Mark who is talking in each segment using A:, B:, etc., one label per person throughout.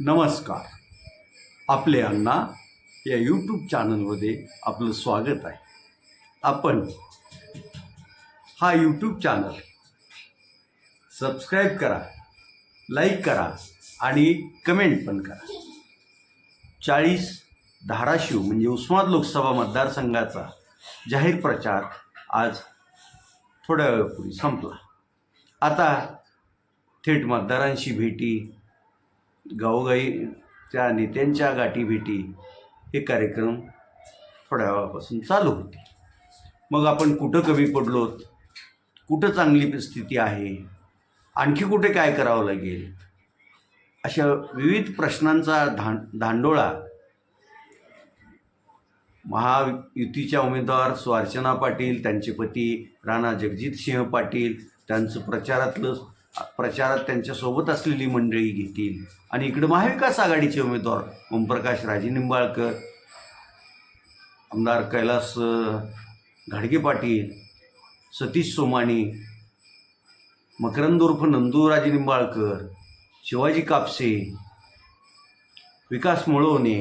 A: नमस्कार. आपले अण्णा या यूट्यूब चॅनलमध्ये आपलं स्वागत आहे. आपण हा यूट्यूब चॅनल सबस्क्राईब करा लाईक करा आणि कमेंट पण करा. चाळीस धाराशिव म्हणजे उस्माद लोकसभा मतदारसंघाचा जाहीर प्रचार आज थोड्या वेळापूर्वी संपला. आता थेट मतदारांशी भेटी गावोगाईच्या नेत्यांच्या गाठीभेटी हे कार्यक्रम थोड्या वेळापासून चालू होते. मग आपण कुठं कमी पडलोत कुठं चांगली स्थिती आहे? आणखी कुठे काय करावं लागेल? अशा विविध प्रश्नांचा धां धांडोळा महायुतीच्या उमेदवार स्वार्चना पाटील त्यांचे पती राणा जगजितसिंह पाटील त्यांचं प्रचारातलं प्रचारात त्यांच्यासोबत असलेली मंडळी घेतील. आणि इकडं महाविकास आघाडीचे उमेदवार ओमप्रकाश राजे निंबाळकर आमदार कैलास घाडगे पाटील सतीश सोमाणी मकरंद उर्फ नंदूराजे निंबाळकर शिवाजी कापसे विकास मुळवणे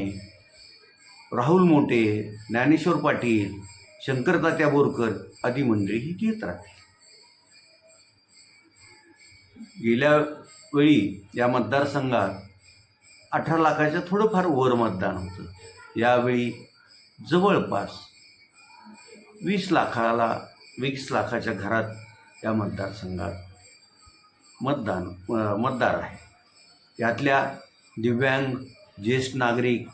A: राहुल मोटे ज्ञानेश्वर पाटील शंकर तात्या बोरकर आदी मंडळी ही घेत राहतील. गेल्या वेळी या मतदारसंघात अठरा लाखाच्या थोडंफार वर मतदान होतं. यावेळी जवळपास वीस लाखाला वीस लाखाच्या घरात या मतदारसंघात मतदान मतदार आहे. यातल्या दिव्यांग ज्येष्ठ नागरिक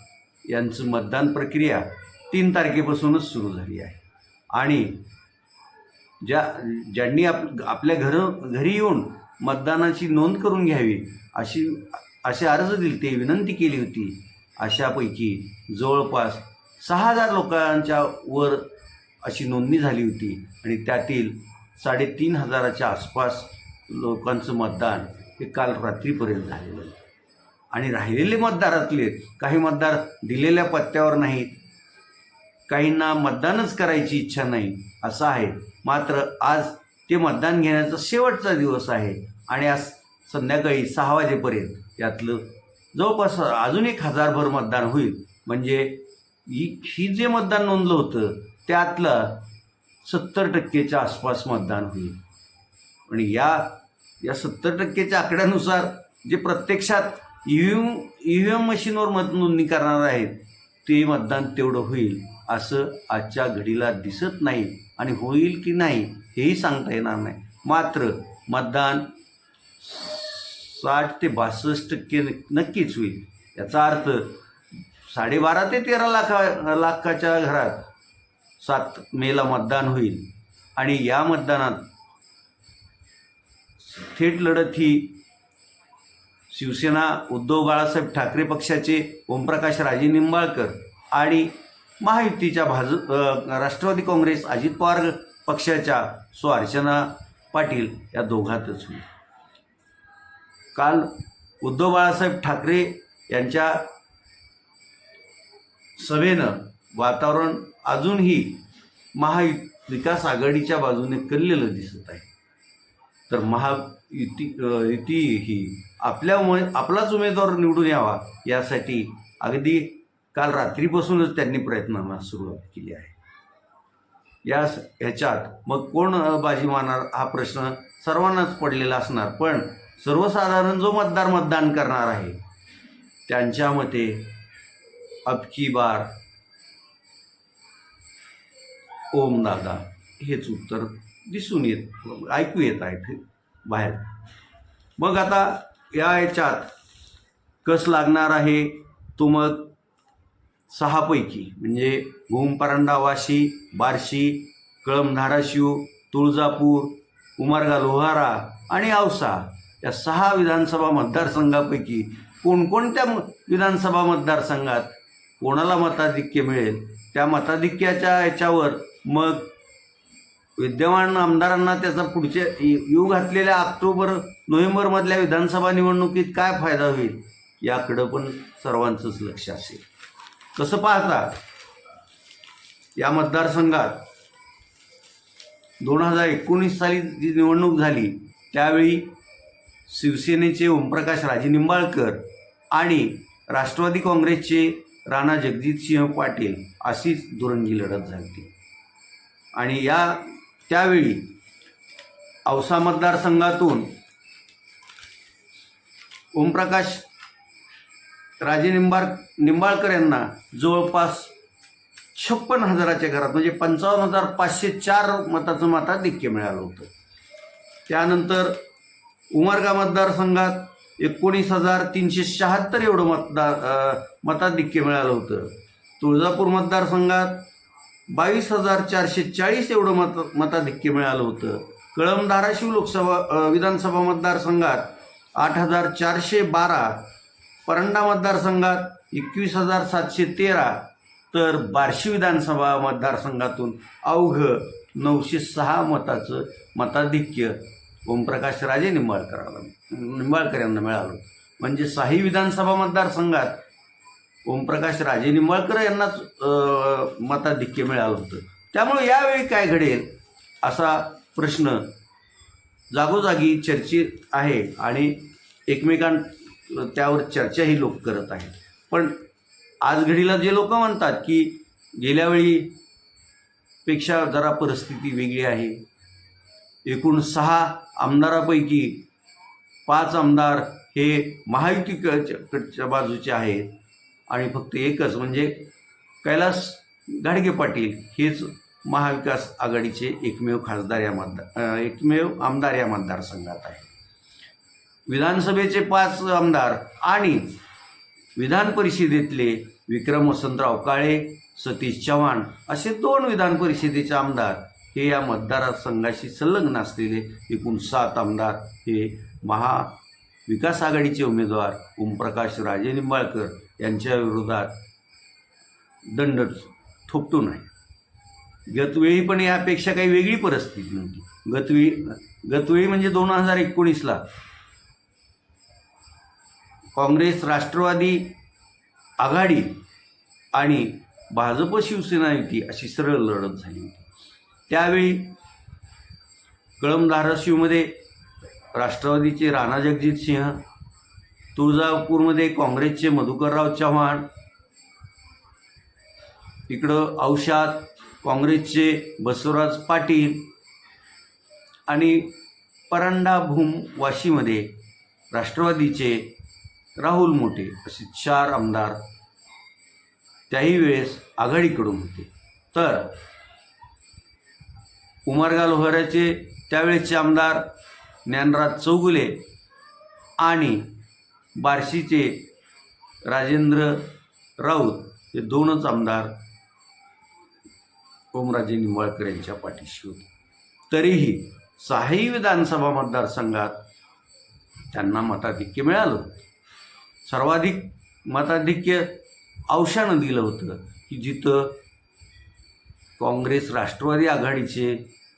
A: यांचं मतदान प्रक्रिया तीन तारखेपासूनच सुरू झाली आहे. आणि ज्या ज्यांनी आप आपल्या घरं घरी येऊन मतदानाची नोंद करून घ्यावी अशी असे अर्ज दिले ते विनंती केली होती. अशापैकी जवळपास सहा हजार लोकांच्या वर अशी नोंदणी झाली होती आणि त्यातील साडेतीन हजाराच्या आसपास लोकांचं मतदान हे काल रात्रीपर्यंत झालेलं आहे. आणि राहिलेले मतदारातले काही मतदार दिलेल्या पत्त्यावर नाहीत. काहींना मतदानच करायची इच्छा नाही असं आहे. मात्र आज ते मतदान घेण्याचा शेवटचा दिवस आहे. आणि आज संध्याकाळी सहा वाजेपर्यंत यातलं जवळपास अजून एक हजारभर मतदान होईल. म्हणजे ही ही जे मतदान नोंदलं होतं त्यातलं सत्तर टक्केच्या आसपास मतदान होईल. आणि या या सत्तर टक्केच्या आकड्यानुसार जे प्रत्यक्षात E V M E V M मशीनवर मत नोंदणी करणार आहेत ते मतदान तेवढं होईल असं आजच्या घडीला दिसत नाही आणि होईल की नाही हेही सांगता येणार नाही. मात्र मतदान साठ ते बासष्ट टक्के नक्कीच होईल. याचा अर्थ साडेबारा ते तेरा लाखा लाखाच्या घरात सात मेला मतदान होईल. आणि या मतदानात थेट लढत ही शिवसेना उद्धव बाळासाहेब ठाकरे पक्षाचे ओमप्रकाश राजे निंबाळकर आणि महायुतीच्या भाज राष्ट्रवादी काँग्रेस अजित पवार पक्षाच्या सो पाटील या दोघातच होईल. काल उद्धव बाळासाहेब ठाकरे यांच्या सभेनं वातावरण अजूनही महाविकास आघाडीच्या बाजूने कललेलं दिसत आहे. तर महायुती युती ही आपल्या उमे आपलाच उमेदवार निवडून यावा यासाठी अगदी काल रात्रीपासूनच त्यांनी प्रयत्नांना सुरुवात केली आहे. या ह्याच्यात मग कोण बाजी मारणार हा प्रश्न सर्वांनाच पडलेला असणार पण सर्वसाधारण जो मतदार मतदान करणार आहे त्यांच्या मते अबकी बार ओम दादा हेच उत्तर दिसून येत ऐकू येत आहे बाहेर. मग आता या याच्यात कस लागणार आहे तो मग सहापैकी म्हणजे भूमपरांडा वाशी बार्शी कळम धाराशिव तुळजापूर उमरगा लोहारा आणि औसा. या सहा विधानसभा मतदारसंघापैकी कोणकोणत्या विधानसभा मतदारसंघात कोणाला मताधिक्य मिळेल? त्या मताधिक्याच्या याच्यावर मग विद्यमान आमदारांना त्याचा पुढच्या यू घातलेल्या ऑक्टोबर नोव्हेंबरमधल्या विधानसभा निवडणुकीत काय फायदा होईल? याकडं पण सर्वांचंच लक्ष असेल. कसं पाहता या मतदारसंघात दोन हजार एकोणीस साली जी निवडणूक झाली त्यावेळी शिवसेनेचे ओमप्रकाश राजे निंबाळकर आणि राष्ट्रवादी काँग्रेसचे राणा जगजितसिंह पाटील अशीच दुरंगी लढत झाली. आणि या त्यावेळी औसा मतदारसंघातून ओमप्रकाश राजे निंबाळ निंबाळकर यांना जवळपास छप्पन हजाराच्या घरात म्हणजे पंचावन्न हजार पाचशे चार मताचं मताधिक्य मिळालं होतं. त्यानंतर उमरगा मतदारसंघात एकोणीस हजार तीनशे शहात्तर एवढं मतदार मताधिक्य मिळालं होतं. तुळजापूर मतदारसंघात बावीस हजार चारशे चाळीस एवढं मत मताधिक्य मिळालं होतं. कळम धाराशिव लोकसभा विधानसभा मतदारसंघात आठ हजार चारशे बारा परंडा मतदारसंघात एकवीस हजार सातशे तेरा तर बार्शी विधानसभा मतदारसंघातून अवघं नऊशे सहा मताचं मताधिक्य ओमप्रकाश राजे निंबाळकराला निंबाळकर यांना मिळालं. म्हणजे साही विधानसभा मतदारसंघात ओमप्रकाश राजे निंबाळकर यांनाच मताधिक्य मिळालं होतं. त्यामुळे यावेळी काय घडेल असा प्रश्न जागोजागी चर्चेत आहे आणि एकमेकां त्यावर चर्चाही लोक करत आहेत. पण आज घडीला जे लोक म्हणतात की गेल्यावेळी पेक्षा जरा परिस्थिती वेगळी आहे. एकूण सहा आमदारापैकी पाच आमदार हे महायुतीकडच्या बाजूचे आहेत. आणि फक्त एकच म्हणजे कैलास गाडगे पाटील हेच महाविकास आघाडीचे एकमेव खासदार या मतदार एकमेव आमदार या मतदारसंघात आहे विधानसभेचे पाच आमदार आणि विधान परिषदेतले विक्रम वसंतराव काळे सतीश चव्हाण असे दोन विधान परिषदेचे आमदार हे या मतदारसंघाशी संलग्न असलेले एकूण सात आमदार हे महाविकास आघाडीचे उमेदवार ओमप्रकाश राजे निंबाळकर यांच्या विरोधात दंड थोपटून आहे गतवेळी पण यापेक्षा काही वेगळी परिस्थिती नव्हती. गतवेळी गतवेळी म्हणजे दोन हजार एकोणीसला काँग्रेस राष्ट्रवादी आघाडी आणि भाजप शिवसेना युती अशी सरळ लढत झाली होती. त्यावेळी कळम धाराशिवमध्ये राष्ट्रवादीचे राणा जगजित सिंह तुळजापूरमध्ये काँग्रेसचे मधुकरराव चव्हाण इकडं औषात काँग्रेसचे बसवराज पाटील आणि परांडा भूम वाशीमध्ये राष्ट्रवादीचे राहुल मोठे असे चार आमदार त्याही वेळेस आघाडीकडून होते. तर उमरगा लोहाराचे त्यावेळेसचे आमदार ज्ञानराज चौगुले आणि बार्शीचे राजेंद्र राऊत हे दोनच आमदार ओमराजे निंबाळकर यांच्या पाठीशी होते. तरीही सहाही विधानसभा मतदारसंघात त्यांना मताधिक्य मिळालं सर्वाधिक मताधिक्य औषानं दिलं होतं की जिथं काँग्रेस राष्ट्रवादी आघाडीचे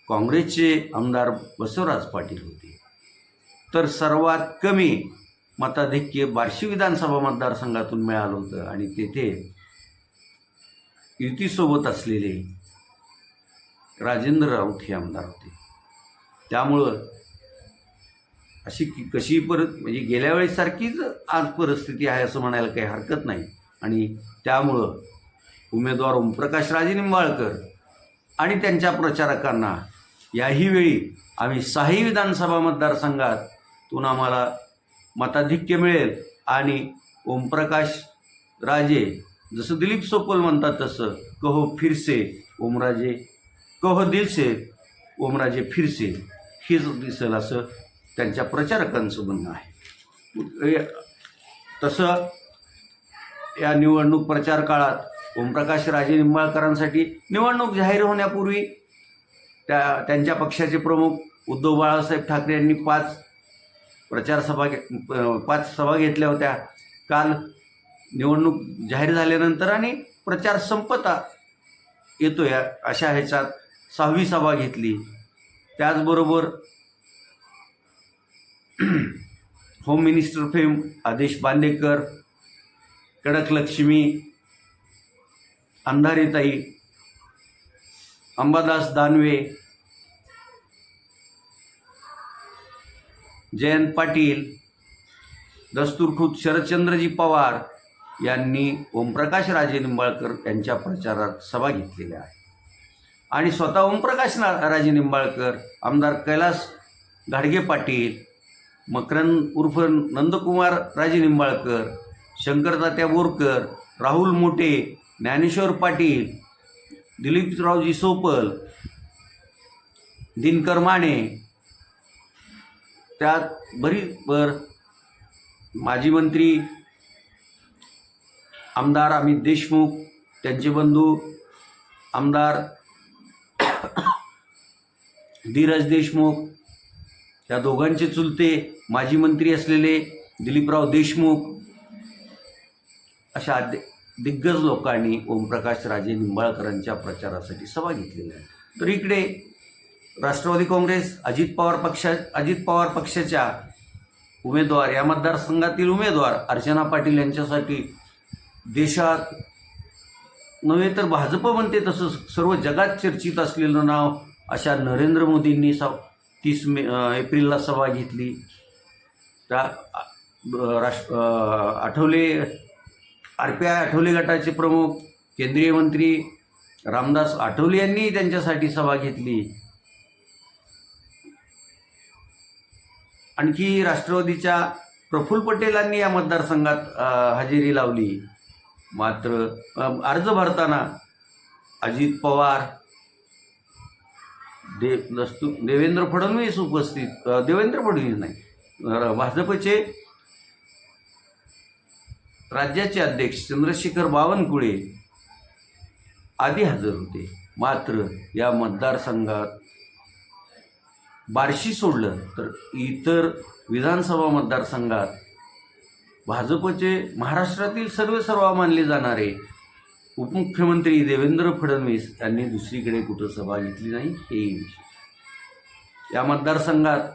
A: काँग्रेसचे आमदार बसवराज पाटील होते. तर सर्वात कमी मताधिक्य बार्शी विधानसभा मतदारसंघातून मिळालं होतं आणि तेथे युतीसोबत असलेले राजेंद्र राऊत हे आमदार होते. त्यामुळं अशी की कशी परत म्हणजे गेल्या वेळेसारखीच आज परिस्थिती आहे असं म्हणायला काही हरकत नाही. आणि त्यामुळं उमेदवार ओमप्रकाश राजे निंबाळकर आणि त्यांच्या प्रचारकांना याही वेळी आम्ही साही विधानसभा मतदारसंघातून आम्हाला मताधिक्य मिळेल आणि ओमप्रकाश राजे जसं दिलीप सोपल म्हणतात तसं कहो फिरसे ओमराजे कहो दिलसे ओमराजे फिरसे हेच दिसेल असं त्यांच्या प्रचारकांचं म्हणणं आहे. तसं या निवडणूक प्रचार काळात ओमप्रकाश राजे निंबाळकरांसाठी निवडणूक जाहीर होण्यापूर्वी त्या त्यांच्या पक्षाचे प्रमुख उद्धव बाळासाहेब ठाकरे यांनी पाच प्रचार सभा घे पाच सभा घेतल्या होत्या. काल निवडणूक जाहीर झाल्यानंतर आणि प्रचार संपता येतो या अशा ह्याच्यात सहावी सभा घेतली. त्याचबरोबर होम मिनिस्टर फेम आदेश बांदेकर कडक लक्ष्मी अंधारीताई अंबादास दानवे जयंत पाटील दस्तुरखुद शरदचंद्रजी पवार यांनी ओमप्रकाश राजे निंबाळकर यांच्या प्रचारात सभा घेतलेल्या आहे आणि स्वतः ओमप्रकाश ना राजे निंबाळकर आमदार कैलास घाडगे पाटील मकरंद उर्फ नंदकुमार राजे निंबाळकर शंकरतात्या बोरकर राहुल मोटे ज्ञानेश्वर पाटील दिलीपरावजी सोपल दिनकर माने त्यात बरीच बर माजी मंत्री आमदार अमित देशमुख त्यांचे बंधू आमदार धीरज देशमुख या दोघांचे चुलते माजी मंत्री असलेले दिलीपराव देशमुख अशा दि- दिग्गज लोकांनी ओमप्रकाश राजे निंबाळकरांच्या प्रचारासाठी सभा घेतलेल्या आहे. तर इकडे राष्ट्रवादी काँग्रेस अजित पवार पक्षा अजित पवार पक्षाच्या उमेदवार या मतदारसंघातील उमेदवार अर्चना पाटील यांच्यासाठी देशात नव्हे तर भाजप म्हणते तसं सर्व जगात चर्चित असलेलं नाव अशा नरेंद्र मोदींनी स तीस मे एप्रिलला सभा घेतली. त्या राष्ट्र Athawale R P I Athawale गटाचे प्रमुख केंद्रीय मंत्री रामदास आठवले यांनी त्यांच्यासाठी सभा घेतली. आणखी राष्ट्रवादीच्या प्रफुल्ल पटेलांनी या मतदारसंघात हजेरी लावली. मात्र अर्ज भरताना अजित पवार दे देवेंद्र फडणवीस उपस्थित देवेंद्र फडणवीस नाही भाजपचे राज्याचे अध्यक्ष चंद्रशेखर बावनकुळे आधी हजर होते. मात्र या मतदारसंघात बार्शी सोडलं तर इतर विधानसभा मतदारसंघात भाजपचे महाराष्ट्रातील सर्व सर्व मानले जाणारे उपमुख्यमंत्री देवेंद्र फडणवीस यांनी दुसरीकडे कुठं सभा घेतली नाही हेही विषय या मतदारसंघात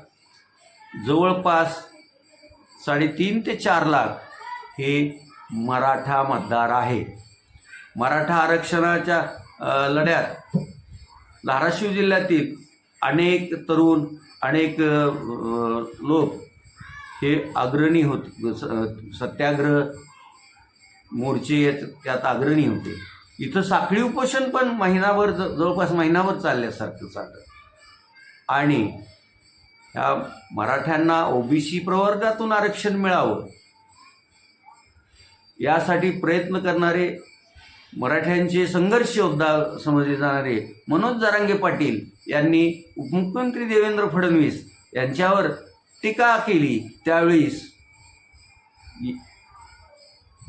A: जवळपास साडेतीन ते चार लाख हे मराठा मतदार आहे. मराठा आरक्षणाच्या लढ्यात धाराशिव जिल्ह्यातील अनेक तरुण अनेक लोक हे अग्रणी होते स- सत्याग्रह मोर्चे त्यात अग्रणी होते. इथं साखळी उपोषण पण महिनाभर ज- जवळपास महिनाभर चालल्यासारखं चाललं आणि ह्या मराठ्यांना ओबीसी प्रवर्गातून आरक्षण मिळावं यासाठी प्रयत्न करणारे मराठ्यांचे संघर्ष योद्धा समजले जाणारे मनोज जरांगे पाटील यांनी उपमुख्यमंत्री देवेंद्र फडणवीस यांच्यावर टीका केली. त्यावेळीस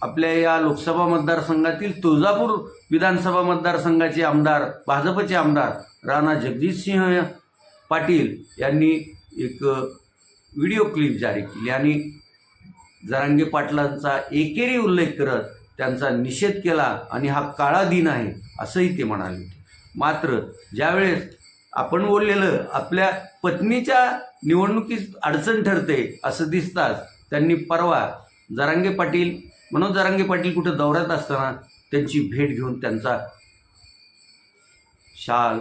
A: आपल्या या लोकसभा मतदारसंघातील तुळजापूर विधानसभा मतदारसंघाचे आमदार भाजपचे आमदार राणा जगजितसिंह पाटील यांनी एक व्हिडिओ क्लिप जारी केली आणि जरांगे पाटलांचा एकेरी उल्लेख करत त्यांचा निषेध केला आणि हा काळा दिन आहे असंही ते म्हणाले मात्र ज्यावेळेस आपण बोललेलं आपल्या पत्नीच्या निवडणुकीत अडचण ठरते असं दिसताच त्यांनी परवा जरांगे पाटील मनोज जरांगे पाटील कुठं दौऱ्यात असताना त्यांची भेट घेऊन त्यांचा शाल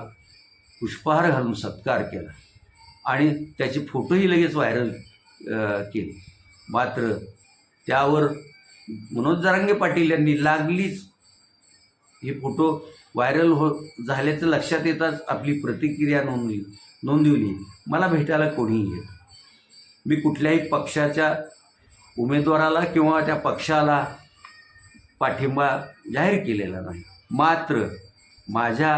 A: पुष्पहार घालून सत्कार केला. आणि त्याचे फोटोही लगेच व्हायरल केले. मात्र त्यावर मनोज जरांगे पाटील यांनी लागलीच. हे फोटो व्हायरल हो झाल्याचं लक्षात येताच आपली प्रतिक्रिया नोंदली नोंदवली. मला भेटायला कोणीही येत मी कुठल्याही पक्षाच्या उमेदवाराला किंवा त्या पक्षाला पाठिंबा जाहीर केलेला नाही. मात्र माझ्या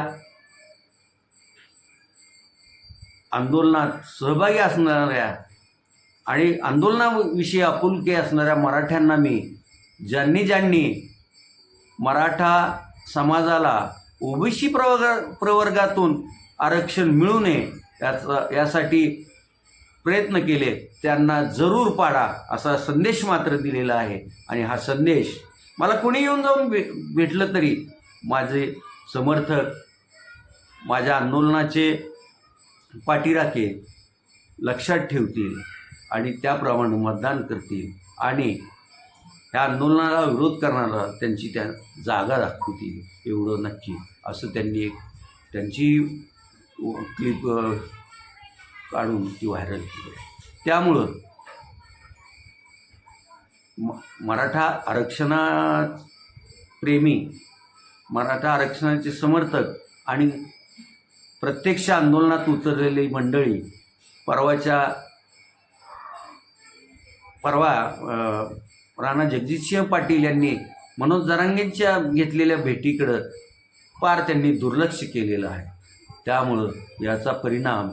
A: आंदोलनात सहभागी असणाऱ्या आणि आंदोलनाविषयी आपुलकी असणाऱ्या मराठ्यांना मी ज्यांनी ज्यांनी मराठा समाजाला ओबीसी प्रवर्ग प्रवर्गातून आरक्षण मिळू नये याचा यासाठी प्रयत्न केले त्यांना जरूर पाडा असा संदेश मात्र दिलेला आहे. आणि हा संदेश मला कोणी येऊन जाऊन भे भेटलं तरी माझे समर्थक माझ्या आंदोलनाचे पाठीराखे लक्षात ठेवतील. आणि त्याप्रमाणे मतदान करतील. आणि त्या आंदोलनाला विरोध करणारा त्यांची त्या जागा दाखवतील. एवढं नक्की. असं त्यांनी एक त्यांची क्लिप काढून ती व्हायरल केली. आहे त्यामुळं म मराठा आरक्षणाप्रेमी मराठा आरक्षणाचे समर्थक आणि प्रत्यक्ष आंदोलनात उतरलेली मंडळी परवाच्या परवा राणा जगजितसिंह पाटील यांनी मनोज जरांगेंच्या घेतलेल्या भेटीकडं पार त्यांनी दुर्लक्ष केलेलं आहे. त्यामुळं याचा परिणाम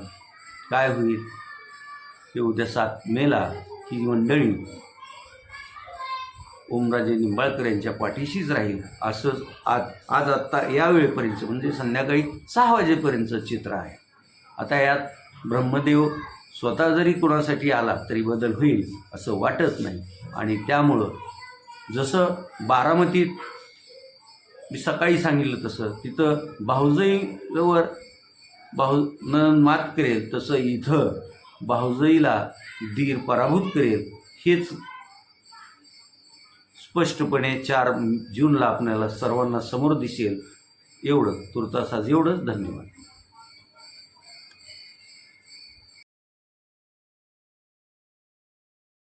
A: काय होईल ते उद्या सात मेला ही मंडळी ओमराजे निंबाळकर यांच्या पाठीशीच राहील असं आज आज आत्ता या वेळेपर्यंत म्हणजे संध्याकाळी सहा वाजेपर्यंतचं चित्र आहे. आता यात ब्रह्मदेव स्वतः जरी कुणासाठी आला तरी बदल होईल असं वाटत नाही. आणि त्यामुळं जसं बारामतीत मी सकाळी सांगितलं तसं तिथं भाऊजईवर भाऊ न मात करेल तसं इथं भाऊजईला दीर पराभूत करेल हेच स्पष्टपणे चार जूनला आपल्याला सर्वांना समोर दिसेल. एवढं तुर्तासाज एवढंच धन्यवाद.